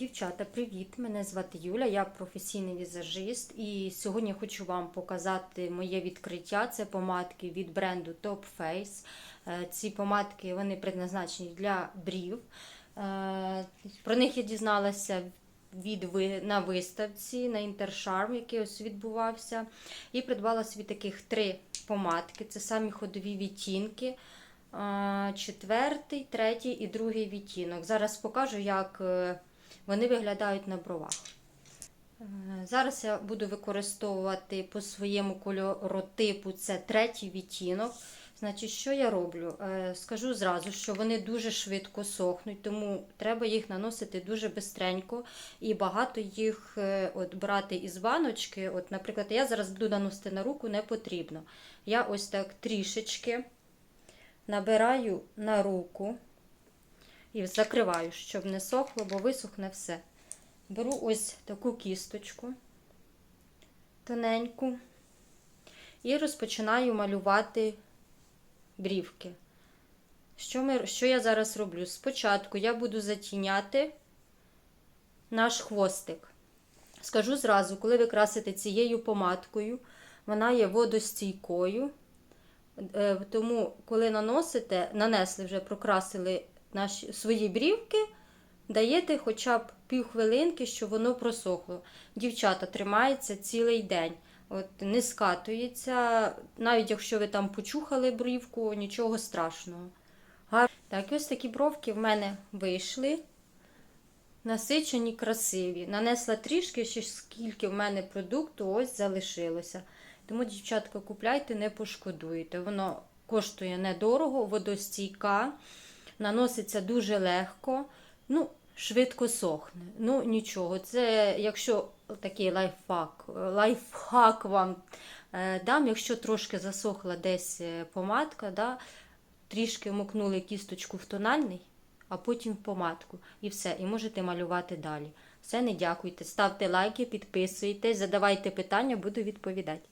Дівчата, привіт! Мене звати Юля, я професійний візажист. І сьогодні хочу вам показати моє відкриття. Це помадки від бренду Top Face. Е, Ці помадки вони предназначені для брів. Е, Про них я дізналася від на виставці на Інтершарм, який ось відбувався. І придбала собі таких три помадки. Це самі ходові відтінки. Четвертий, третій і другий відтінок. Зараз покажу, як е, вони виглядають на бровах. Е, Зараз я буду використовувати по своєму кольоротипу це третій відтінок. Значить, що я роблю? Е, Скажу зразу, що вони дуже швидко сохнуть, тому треба їх наносити дуже бистренько і багато їх е, от, брати із баночки. От, Наприклад, я зараз буду наносити на руку, не потрібно. Я ось так трішечки набираю на руку і закриваю, щоб не сохло, бо висохне все. Беру ось таку кісточку тоненьку і розпочинаю малювати брівки. Що, ми, що я зараз роблю? Спочатку я буду затіняти наш хвостик. Скажу зразу, коли ви красите цією помадкою, вона є водостійкою. Е, Тому, коли наносите, нанесли вже, прокрасили наші свої брівки, даєте хоча б півхвилинки, щоб воно просохло. Дівчата тримається цілий день. От, не скатується, навіть якщо ви там почухали брівку, нічого страшного. Гар... Так, ось такі бровки в мене вийшли. Насичені, красиві. Нанесла трішки, ще скільки в мене продукту ось залишилося. Тому, дівчатка, купляйте, не пошкодуєте. Воно коштує недорого, водостійка, наноситься дуже легко, ну, швидко сохне. Ну, нічого. Це якщо такий лайфхак, лайфхак вам е, дам, якщо трошки засохла десь е, помадка, да, трішки мокнули кісточку в тональний, а потім в помадку. І все, і можете малювати далі. Все, не дякуйте. Ставте лайки, підписуйтесь, задавайте питання, буду відповідати.